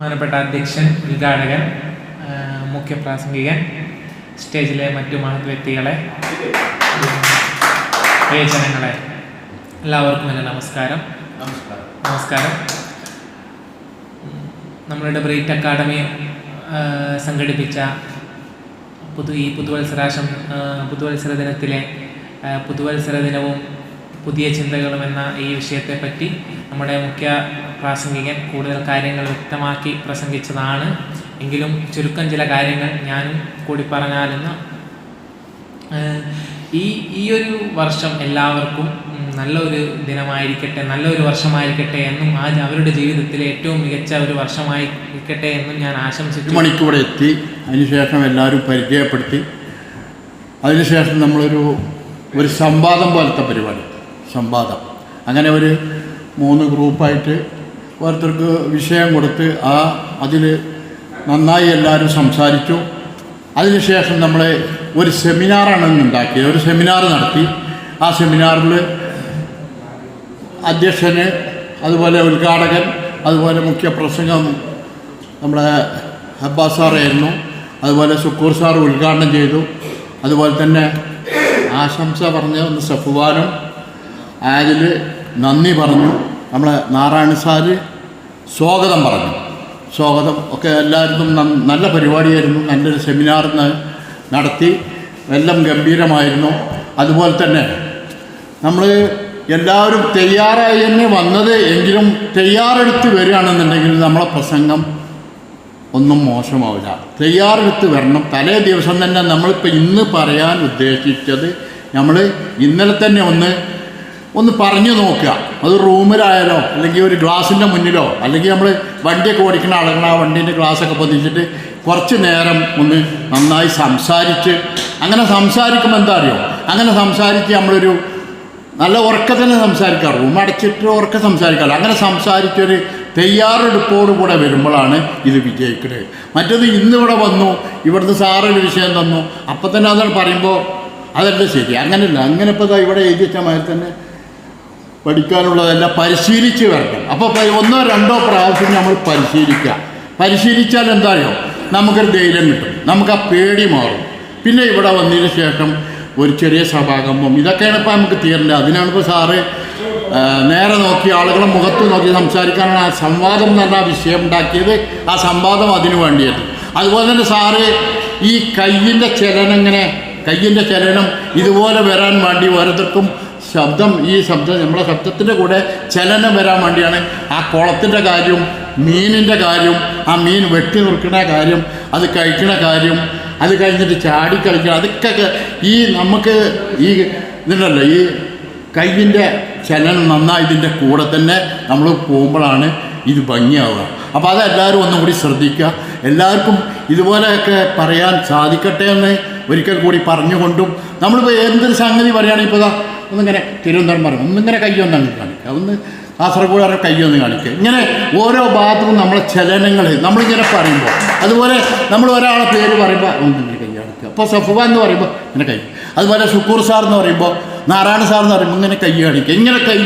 ബഹുമാനപ്പെട്ട അധ്യക്ഷൻ ഉദ്ഘാടകൻ മുഖ്യപ്രാസംഗികൻ സ്റ്റേജിലെ മറ്റു മഹത് വ്യക്തികളെ പ്രിയജനങ്ങളെ എല്ലാവർക്കും എന്റെ നമസ്കാരം. നമസ്കാരം. നമ്മളുടെ ബ്രേറ്റ് അക്കാഡമി സംഘടിപ്പിച്ച പുതു ഈ പുതുവത്സരാശം പുതുവത്സര ദിനത്തിലെ പുതുവത്സര ദിനവും പുതിയ ചിന്തകളും എന്ന ഈ വിഷയത്തെപ്പറ്റി നമ്മുടെ മുഖ്യ പ്രാസംഗികൻ കൂടുതൽ കാര്യങ്ങൾ വ്യക്തമാക്കി പ്രസംഗിച്ചതാണ്. എങ്കിലും ചുരുക്കം ചില കാര്യങ്ങൾ ഞാനും കൂടി പറഞ്ഞാലെന്ന് ഈ ഈ ഒരു വർഷം എല്ലാവർക്കും നല്ലൊരു ദിനമായിരിക്കട്ടെ നല്ലൊരു വർഷമായിരിക്കട്ടെ എന്നും ആ അവരുടെ ജീവിതത്തിലെ ഏറ്റവും മികച്ച ഒരു വർഷമായിരിക്കട്ടെ എന്നും ഞാൻ ആശംസിച്ചു. മണിക്കൂടെ എത്തി. അതിനുശേഷം എല്ലാവരും പരിചയപ്പെടുത്തി. അതിനുശേഷം നമ്മളൊരു ഒരു സംവാദം പോലത്തെ പരിപാടി. സംവാദം. അങ്ങനെ ഒരു മൂന്ന് ഗ്രൂപ്പായിട്ട് ഓരോരുത്തർക്ക് വിഷയം കൊടുത്ത് ആ അതിൽ നന്നായി എല്ലാവരും സംസാരിച്ചു. അതിനുശേഷം നമ്മൾ ഒരു സെമിനാറാണ് ഉണ്ടാക്കിയത്. ഒരു സെമിനാർ നടത്തി. ആ സെമിനാറിൽ അധ്യക്ഷന് അതുപോലെ ഉദ്ഘാടകൻ അതുപോലെ മുഖ്യ പ്രസംഗം നമ്മുടെ അബ്ബാസ് സാറായിരുന്നു അതുപോലെ സുക്കൂർ സാർ ഉദ്ഘാടനം ചെയ്തു. അതുപോലെ തന്നെ ആശംസ പറഞ്ഞ ഒന്ന് സഫുവാനും അതിൽ നന്ദി പറഞ്ഞു. നമ്മളെ നാരായണ സാറ് സ്വാഗതം പറഞ്ഞു. സ്വാഗതം. ഒക്കെ എല്ലാവർക്കും നല്ല പരിപാടിയായിരുന്നു. നല്ലൊരു സെമിനാർ നടത്തി. എല്ലാം ഗംഭീരമായിരുന്നു. അതുപോലെ തന്നെ നമ്മൾ എല്ലാവരും തയ്യാറായി തന്നെ വന്നത് എങ്കിലും തയ്യാറെടുത്ത് വരികയാണെന്നുണ്ടെങ്കിൽ നമ്മളെ പ്രസംഗം ഒന്നും മോശമാവില്ല. തയ്യാറെടുത്ത് വരണം. തലേ ദിവസം തന്നെ നമ്മളിപ്പോൾ ഇന്ന് പറയാൻ ഉദ്ദേശിച്ചത് നമ്മൾ ഇന്നലെ തന്നെ ഒന്ന് ഒന്ന് പറഞ്ഞു നോക്കുക. അത് റൂമിലായാലോ അല്ലെങ്കിൽ ഒരു ഗ്ലാസിന്റെ മുന്നിലോ അല്ലെങ്കിൽ നമ്മൾ വണ്ടിയൊക്കെ ഓടിക്കുന്ന ആളുകൾ ആ വണ്ടീന്റെ ഗ്ലാസ്സൊക്കെ പൊതിച്ചിട്ട് കുറച്ച് നേരം ഒന്ന് നന്നായി സംസാരിച്ച്. അങ്ങനെ സംസാരിക്കുമ്പോൾ എന്താ അറിയോ? അങ്ങനെ സംസാരിച്ച് നമ്മളൊരു നല്ല ഉറക്കത്തിന് സംസാരിക്കാം റൂം അടച്ചിട്ട് ഉറക്ക സംസാരിക്കാമല്ലോ അങ്ങനെ സംസാരിച്ചൊരു തയ്യാറെടുപ്പോടുകൂടെ വരുമ്പോഴാണ് ഇത് വിജയിക്കുന്നത് മറ്റത് ഇന്നിവിടെ വന്നു ഇവിടുന്ന് സാറൊരു വിഷയം തന്നു അപ്പം തന്നെ അതാണ് പറയുമ്പോൾ അതല്ല ശരി. അങ്ങനെയല്ല അങ്ങനെ ഇപ്പോൾ ഇവിടെ എഴുതി വെച്ച മാതിരി തന്നെ പഠിക്കാനുള്ളതെല്ലാം പരിശീലിച്ച് വരണം. അപ്പോൾ ഒന്നോ രണ്ടോ പ്രാവശ്യം നമ്മൾ പരിശീലിക്കുക. പരിശീലിച്ചാൽ എന്താ അറിയോ നമുക്കൊരു ധൈര്യം കിട്ടും. നമുക്ക് ആ പേടി മാറും. പിന്നെ ഇവിടെ വന്നതിന് ശേഷം ഒരു ചെറിയ സഭാകമ്പം. ഇതൊക്കെയാണ് ഇപ്പോൾ നമുക്ക് തീരേണ്ടത്. അതിനാണ് ഇപ്പോൾ സാറ് നേരെ നോക്കി ആളുകളെ മുഖത്ത് നോക്കി സംസാരിക്കാനാണ് ആ സംവാദം എന്ന് പറഞ്ഞ ആ വിഷയം ഉണ്ടാക്കിയത്. ആ സംവാദം അതിനു വേണ്ടിയത് അതുപോലെ തന്നെ സാറ് ഈ കയ്യിന്റെ ചലനം ഇങ്ങനെ കയ്യിന്റെ ചലനം ഇതുപോലെ വരാൻ വേണ്ടി ഓരോരുത്തർക്കും ശബ്ദം ഈ ശബ്ദം നമ്മളെ ശബ്ദത്തിന്റെ കൂടെ ചലനം വരാൻ വേണ്ടിയാണ്. ആ കുളത്തിന്റെ കാര്യം മീനിന്റെ കാര്യം ആ മീൻ വെട്ടി നിർക്കുന്ന കാര്യം അത് കഴിക്കുന്ന കാര്യം അത് കഴിഞ്ഞിട്ട് ചാടി അതൊക്കെ ഈ നമുക്ക് ഈ ഇതുണ്ടല്ലോ ഈ കയ്യിന്റെ ചലനം നന്നായി ഇതിന്റെ കൂടെ തന്നെ നമ്മൾ പോകുമ്പോഴാണ് ഇത് ഭംഗിയാവുക. അപ്പോൾ അതെല്ലാവരും ഒന്നും കൂടി ശ്രദ്ധിക്കുക. എല്ലാവർക്കും ഇതുപോലെയൊക്കെ പറയാൻ സാധിക്കട്ടെ എന്ന് ഒരിക്കൽ കൂടി പറഞ്ഞുകൊണ്ടും നമ്മളിപ്പോൾ എന്തൊരു സംഗതി പറയുകയാണെങ്കിൽ ഇപ്പോൾ ഒന്നിങ്ങനെ തിരുവനന്തപുരം പറയും. ഒന്നിങ്ങനെ കയ്യൊന്ന് അങ്ങ് കാണിക്കുക ഒന്ന് കാസർഗോഡ് കയ്യൊന്ന് കാണിക്കുക ഇങ്ങനെ ഓരോ ഭാഗത്തും നമ്മളെ ചലനങ്ങൾ നമ്മളിങ്ങനെ പറയുമ്പോൾ അതുപോലെ നമ്മൾ ഒരാളെ പേര് പറയുമ്പോൾ ഒന്നിങ്ങനെ കൈ കാണിക്കുക. അപ്പോൾ സഫുബ എന്ന് പറയുമ്പോൾ ഇങ്ങനെ കൈ അതുപോലെ ഷുക്കൂർ സാർ എന്ന് പറയുമ്പോൾ നാരായണ സാർ എന്ന് പറയുമ്പോൾ ഇങ്ങനെ കൈ കാണിക്കുക. ഇങ്ങനെ കൈ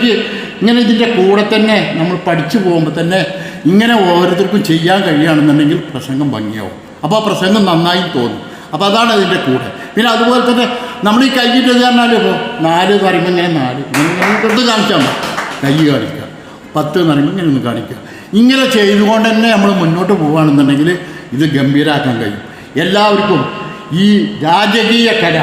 ഇങ്ങനെ ഇതിന്റെ കൂടെ തന്നെ നമ്മൾ പഠിച്ചു പോകുമ്പോൾ തന്നെ ഇങ്ങനെ ഓരോരുത്തർക്കും ചെയ്യാൻ കഴിയുകയാണെന്നുണ്ടെങ്കിൽ പ്രസംഗം ഭംഗിയാവും. അപ്പോൾ ആ പ്രസംഗം നന്നായി തോന്നും. അപ്പോൾ അതാണ് അതിന്റെ കൂടെ. പിന്നെ അതുപോലെ തന്നെ നമ്മൾ ഈ കൈയിട്ട് പറഞ്ഞാൽ ഇപ്പോൾ നാല് എന്ന് പറയുമ്പോൾ ഇങ്ങനെ നാല്. ഇങ്ങനെ ഇത് കാണിച്ചാൽ കൈ കാണിക്കുക പത്ത് എന്ന് പറയുമ്പോൾ ഇങ്ങനെ ഒന്ന് കാണിക്കുക ഇങ്ങനെ ചെയ്തുകൊണ്ട് തന്നെ നമ്മൾ മുന്നോട്ട് പോവുകയാണെന്നുണ്ടെങ്കിൽ ഇത് ഗംഭീരാക്കാൻ കഴിയും. എല്ലാവർക്കും ഈ രാജകീയ കല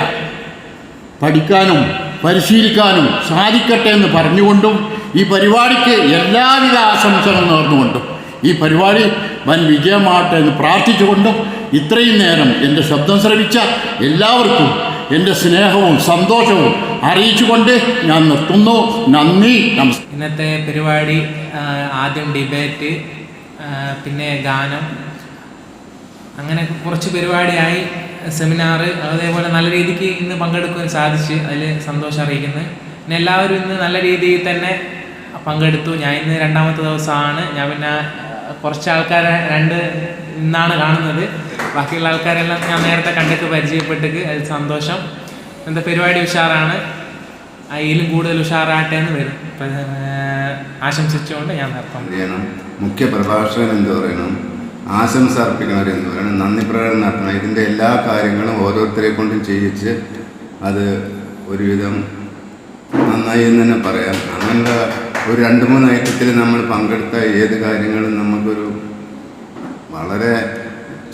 പഠിക്കാനും പരിശീലിക്കാനും സാധിക്കട്ടെ എന്ന് പറഞ്ഞുകൊണ്ടും ഈ പരിപാടിക്ക് എല്ലാവിധ ആശംസകളും നേർന്നുകൊണ്ടും ഈ പരിപാടി വൻ വിജയമാകട്ടെ എന്ന് പ്രാർത്ഥിച്ചുകൊണ്ടും ഇത്രയും നേരം എന്റെ ശബ്ദം ശ്രവിച്ച എല്ലാവർക്കും എന്റെ സ്നേഹവും സന്തോഷവും അറിയിച്ചുകൊണ്ട് ഞാൻ നിർത്തുന്നു. നന്ദി നമസ്കാരം ഇന്നത്തെ പരിപാടി ആദ്യം ഡിബേറ്റ് പിന്നെ ഗാനം. അങ്ങനെ കുറച്ച് പരിപാടിയായി സെമിനാർ അതേപോലെ നല്ല രീതിക്ക് ഇന്ന് പങ്കെടുക്കുവാൻ സാധിച്ച് അതിൽ സന്തോഷം അറിയിക്കുന്നു. പിന്നെ എല്ലാവരും ഇന്ന് നല്ല രീതിയിൽ തന്നെ പങ്കെടുത്തു. ഞാൻ ഇന്ന് രണ്ടാമത്തെ ദിവസമാണ്. ഞാൻ പിന്നെ കുറച്ച് ആൾക്കാരെ രണ്ട് ഇന്നാണ് കാണുന്നത്. ബാക്കിയുള്ള ആൾക്കാരെല്ലാം ഞാൻ നേരത്തെ കണ്ടിട്ട് പരിചയപ്പെട്ടിട്ട് അതിൽ സന്തോഷം. എന്താ പരിപാടി ഉഷാറാണ്? അതിലും കൂടുതൽ ഉഷാറാട്ടെ എന്ന് വരും. ആശംസിച്ചുകൊണ്ട് ഞാൻ നിർത്താം മുഖ്യ പ്രഭാഷകൻ എന്ത് പറയണം? ആശംസ അർപ്പിക്കണവരെന്ന് പറയണം? നന്ദി പ്രകടനം നടത്തണം. ഇതിന്റെ എല്ലാ കാര്യങ്ങളും ഓരോരുത്തരെ കൊണ്ടും ചെയ്യിച്ച് അത് ഒരുവിധം നന്നായി എന്ന് തന്നെ പറയാം. അങ്ങനെ ഒരു രണ്ട് മൂന്ന് ഐറ്റത്തിൽ നമ്മൾ പങ്കെടുത്ത ഏത് കാര്യങ്ങളും നമുക്കൊരു വളരെ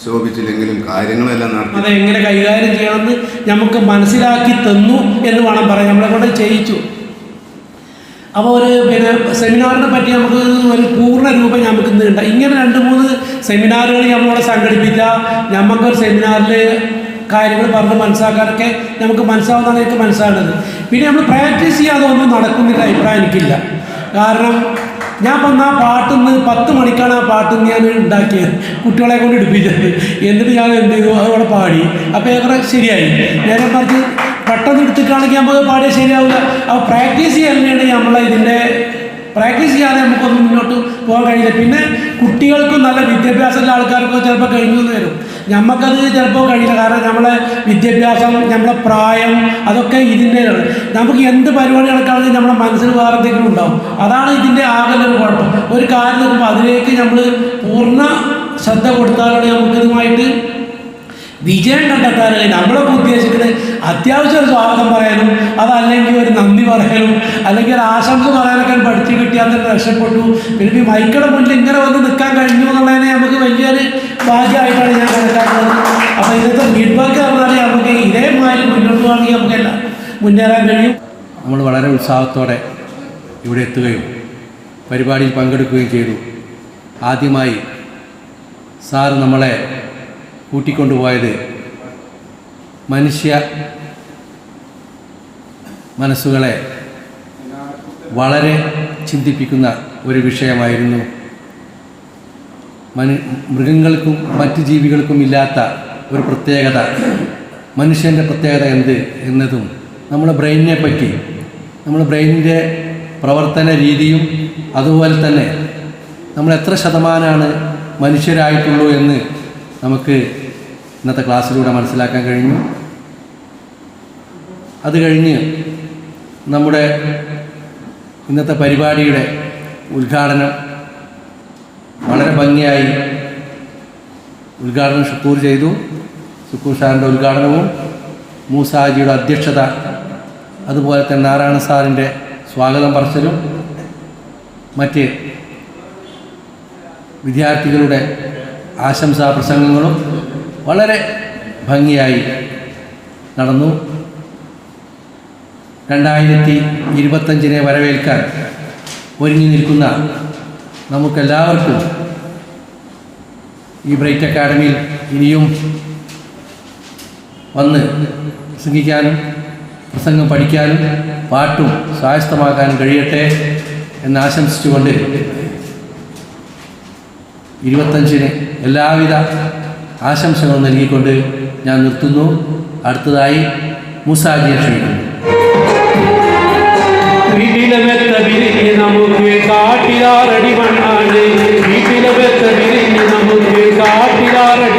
ശോഭിച്ചില്ലെങ്കിലും കാര്യങ്ങളെല്ലാം നടത്തി. അത് എങ്ങനെ കൈകാര്യം ചെയ്യണമെന്ന് നമുക്ക് മനസ്സിലാക്കി തന്നു എന്ന് വേണം പറയാൻ. നമ്മളെ കൊണ്ട് ചെയ്യിച്ചു. അപ്പോൾ ഒരു പിന്നെ സെമിനാറിനെ പറ്റി നമുക്ക് ഒരു പൂർണ രൂപം നമുക്ക് ഇന്ന് ഉണ്ട്. ഇങ്ങനെ രണ്ട് മൂന്ന് സെമിനാറുകൾ നമ്മളോട് സംഘടിപ്പിച്ച നമുക്കൊരു സെമിനാറിൽ കാര്യങ്ങൾ പറഞ്ഞ് മനസ്സിലാക്കാനൊക്കെ നമുക്ക് മനസ്സിലാവുന്നതാണ് എനിക്ക് മനസ്സിലാകുന്നത് പിന്നെ നമ്മൾ പ്രാക്ടീസ് ചെയ്യാതെ ഒന്നും നടക്കുന്നില്ല അഭിപ്രായം എനിക്കില്ല. കാരണം ഞാൻ വന്ന ആ പാട്ടിന്ന് പത്ത് മണിക്കാണ് ആ പാട്ടിന്ന് ഞാൻ ഉണ്ടാക്കിയത് കുട്ടികളെ കൊണ്ട് എടുപ്പിച്ചത്. എന്നിട്ട് ഞാൻ എന്ത് ചെയ്തു? അതവിടെ പാടി. അപ്പോൾ ഏറെ ശരിയായി. നേരെ പറഞ്ഞ് പെട്ടെന്ന് എടുത്തിട്ടാണെങ്കിൽ നമുക്ക് പാടിയാൽ ശരിയാവില്ല. അപ്പോൾ പ്രാക്ടീസ് ചെയ്യാനാണ് നമ്മളെ ഇതിന്റെ പ്രാക്ടീസ് ചെയ്യാതെ നമുക്കൊന്നും മുന്നോട്ട് പോകാൻ കഴിയില്ല. പിന്നെ കുട്ടികൾക്കും നല്ല വിദ്യാഭ്യാസമുള്ള ആൾക്കാർക്കും ചിലപ്പോൾ കഴിഞ്ഞു വരും. നമുക്കത് ചിലപ്പോൾ കഴിയില്ല. കാരണം നമ്മളെ വിദ്യാഭ്യാസം നമ്മളെ പ്രായം അതൊക്കെ ഇതിന്റെ നമുക്ക് എന്ത് പരിപാടി നടക്കുകയാണെങ്കിൽ നമ്മുടെ മനസ്സിൽ വേറെ എന്തെങ്കിലും ഉണ്ടാവും. അതാണ് ഇതിന്റെ ആകലൊരു കുഴപ്പം. ഒരു കാര്യം നോക്കുമ്പോൾ അതിലേക്ക് നമ്മൾ പൂർണ ശ്രദ്ധ കൊടുത്താലാണ് നമുക്കിതുമായിട്ട് വിജയം കണ്ടെത്താനായി നമ്മളൊക്കെ ഉദ്ദേശിക്കുന്നത്? അത്യാവശ്യം ഒരു സ്വാഗതം പറയാനും അതല്ലെങ്കിൽ ഒരു നന്ദി പറയാനും അല്ലെങ്കിൽ ഒരു ആശംസ പറയാനൊക്കെ പഠിച്ചു കിട്ടിയാൽ തന്നെ രക്ഷപ്പെട്ടു. പിന്നെ ഈ മൈക്കയുടെ മുന്നിൽ ഇങ്ങനെ വന്ന് നിൽക്കാൻ കഴിഞ്ഞു എന്നുള്ളതിനെ നമുക്ക് വലിയൊരു ഭാഗ്യമായിട്ടാണ് ഞാൻ കണക്കാക്കുന്നത്. അപ്പോൾ ഇന്നത്തെ ഫീഡ്ബാക്ക് പറഞ്ഞാൽ നമുക്ക് ഇതേമാതിരി മുന്നോട്ട് പോകണമെങ്കിൽ നമുക്കെല്ലാം മുന്നേറാൻ കഴിയും. നമ്മൾ വളരെ ഉത്സാഹത്തോടെ ഇവിടെ എത്തുകയും പരിപാടിയിൽ പങ്കെടുക്കുകയും ചെയ്തു. ആദ്യമായി സാർ നമ്മളെ കൂട്ടിക്കൊണ്ടുപോയത്. മനുഷ്യ മനസ്സുകളെ വളരെ ചിന്തിപ്പിക്കുന്ന ഒരു വിഷയമായിരുന്നു. മനു മൃഗങ്ങൾക്കും മറ്റ് ജീവികൾക്കും ഇല്ലാത്ത ഒരു പ്രത്യേകത. മനുഷ്യന്റെ പ്രത്യേകത എന്ത് എന്നതും നമ്മുടെ ബ്രെയിനിനെ പറ്റി നമ്മുടെ ബ്രെയിനിന്റെ പ്രവർത്തന രീതിയും അതുപോലെ തന്നെ നമ്മൾ എത്ര ശതമാനമാണ് മനുഷ്യരായിട്ടുള്ളൂ എന്ന് നമുക്ക് ഇന്നത്തെ ക്ലാസ്സിലൂടെ മനസ്സിലാക്കാൻ കഴിഞ്ഞു. അത് കഴിഞ്ഞ് നമ്മുടെ ഇന്നത്തെ പരിപാടിയുടെ ഉദ്ഘാടനം വളരെ ഭംഗിയായി ഉദ്ഘാടനം ഷുക്കൂർ ചെയ്തു. ഷുക്കൂർ സാറിന്റെ ഉദ്ഘാടനവും മൂസാജിയുടെ അധ്യക്ഷത അതുപോലെ തന്നെ നാരായണ സാറിന്റെ സ്വാഗതം പറച്ചലും മറ്റ് വിദ്യാർത്ഥികളുടെ ആശംസാ പ്രസംഗങ്ങളും വളരെ ഭംഗിയായി നടന്നു. രണ്ടായിരത്തി ഇരുപത്തഞ്ചിനെ വരവേൽക്കാൻ ഒരുങ്ങി നിൽക്കുന്ന നമുക്കെല്ലാവർക്കും ഈ ബ്രൈറ്റ് അക്കാഡമിയിൽ ഇനിയും വന്ന് പ്രസംഗിക്കാനും പ്രസംഗം പഠിക്കാനും പാട്ടും സ്വായത്തമാക്കാനും കഴിയട്ടെ എന്ന് ആശംസിച്ചുകൊണ്ട് ഇരുപത്തഞ്ചിന് എല്ലാവിധ ആശംസകളും നൽകിക്കൊണ്ട് ഞാൻ നിർത്തുന്നു. അടുത്തതായി മുസാജിയെ ക്ഷണിക്കുന്നു വീട്ടിലെ വെത്ത വിരിഞ്ഞ് നമുക്ക് കാട്ടിലാറടി മണ്ണാണ്. വീട്ടിലെ വെത്ത നമുക്ക് കാട്ടിലാറടി